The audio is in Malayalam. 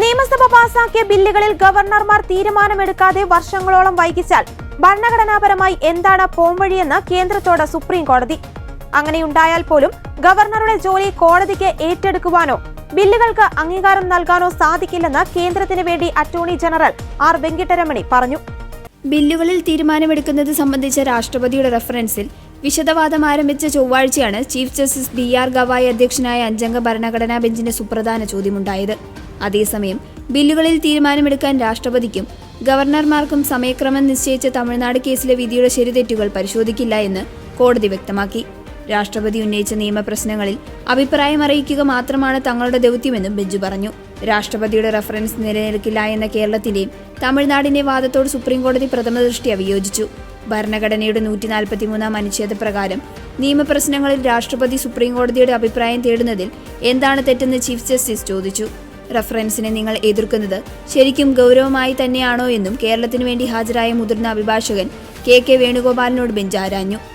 നിയമസഭ പാസാക്കിയ ബില്ലുകളിൽ ഗവർണർമാർ തീരുമാനമെടുക്കാതെ വർഷങ്ങളോളം വൈകിച്ചാൽ ഭരണഘടനാപരമായി എന്താണ് പോംവഴിയെന്ന് കേന്ദ്രത്തോട് സുപ്രീം കോടതി. അങ്ങനെയുണ്ടായാൽ പോലും ഗവർണറുടെ ജോലി കോടതിക്ക് ഏറ്റെടുക്കുവാനോ ബില്ലുകൾക്ക് അംഗീകാരം നൽകാനോ സാധിക്കില്ലെന്ന് കേന്ദ്രത്തിന് വേണ്ടി അറ്റോർണി ജനറൽ ആർ വെങ്കിട്ടരമണി പറഞ്ഞു. ബില്ലുകളിൽ തീരുമാനമെടുക്കുന്നത് സംബന്ധിച്ച രാഷ്ട്രപതിയുടെ റഫറൻസിൽ വിശദവാദം ആരംഭിച്ച ചൊവ്വാഴ്ചയാണ് chief justice B R Gavai അധ്യക്ഷനായ അഞ്ചംഗ ഭരണഘടനാ ബെഞ്ചിന്റെ സുപ്രധാന ചോദ്യമുണ്ടായത്. അതേസമയം ബില്ലുകളിൽ തീരുമാനമെടുക്കാൻ രാഷ്ട്രപതിക്കും ഗവർണർമാർക്കും സമയക്രമം നിശ്ചയിച്ച തമിഴ്നാട് കേസിലെ വിധിയുടെ ശരിതെറ്റുകൾ പരിശോധിക്കില്ല എന്ന് കോടതി വ്യക്തമാക്കി. രാഷ്ട്രപതി ഉന്നയിച്ച നിയമപ്രശ്നങ്ങളിൽ അഭിപ്രായം അറിയിക്കുക മാത്രമാണ് തങ്ങളുടെ ദൗത്യമെന്നും ബെഞ്ച് പറഞ്ഞു. രാഷ്ട്രപതിയുടെ റഫറൻസ് നിലനിൽക്കില്ല എന്ന കേരളത്തിന്റെയും തമിഴ്നാടിന്റെ വാദത്തോട് സുപ്രീംകോടതി പ്രഥമ ദൃഷ്ട്യാ ഭരണഘടനയുടെ നൂറ്റി നാൽപ്പത്തിമൂന്നാം അനുച്ഛേദ പ്രകാരം നിയമപ്രശ്നങ്ങളിൽ രാഷ്ട്രപതി സുപ്രീംകോടതിയുടെ അഭിപ്രായം തേടുന്നതിൽ എന്താണ് തെറ്റെന്ന് ചീഫ് ജസ്റ്റിസ് ചോദിച്ചു. റഫറൻസിനെ നിങ്ങൾ എതിർക്കുന്നത് ശരിക്കും ഗൗരവമായി തന്നെയാണോ എന്നും കേരളത്തിനു വേണ്ടി ഹാജരായ മുതിർന്ന അഭിഭാഷകൻ കെ കെ വേണുഗോപാലിനോട് ബെഞ്ച് ആരാഞ്ഞു